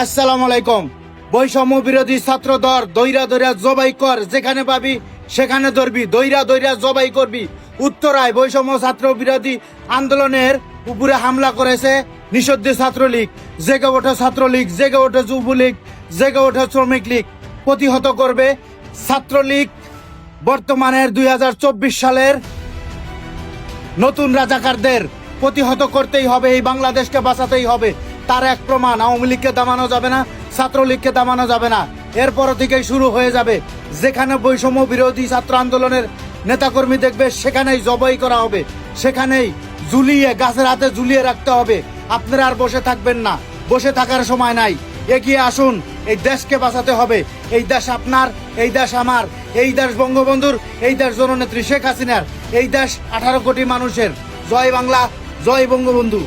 আসসালামু আলাইকুম। বৈষম্য বিরোধী ছাত্র দর দৈরা দৈরা জবাই কর, যেখানে পাবি সেখানে ধরবি দৈরা দৈরা জবাই করবি। উত্তরায় বৈষম্য ছাত্র বিরোধী আন্দোলনের উপরে হামলা করেছে নিষিদ্ধ ছাত্রলীগ। জেগে ওঠে ছাত্রলীগ, জেগে ওঠে যুবলীগ, জেগে ওঠে শ্রমিক লীগ। প্রতিহত করবে ছাত্রলীগ বর্তমানের দুই হাজার চব্বিশ সালের নতুন রাজাকারদের। প্রতিহত করতেই হবে, এই বাংলাদেশকে বাঁচাতেই হবে। তার এক প্রমাণ, আওয়ামী লীগকে দামানো যাবে না, ছাত্রলীগকে দামানো যাবে না। এরপর থেকেই শুরু হয়ে যাবে। যেখানে বৈষম্য বিরোধী ছাত্র আন্দোলনের নেতাকর্মী দেখবে, সেখানেই জবাই করা হবে। সেখানেই ঝুলিয়ে, গাছের হাতে ঝুলিয়ে রাখতে হবে। আপনারা আর বসে থাকবেন না। বসে থাকার সময় নাই। এগিয়ে আসুন। এই দেশকে বাঁচাতে হবে। এই দেশ আপনার, এই দেশ আমার। এই দেশ বঙ্গবন্ধুর, এই দেশ জননেত্রী শেখ হাসিনার। এই দেশ আঠারো কোটি মানুষের। জয় বাংলা, জয় বঙ্গবন্ধু।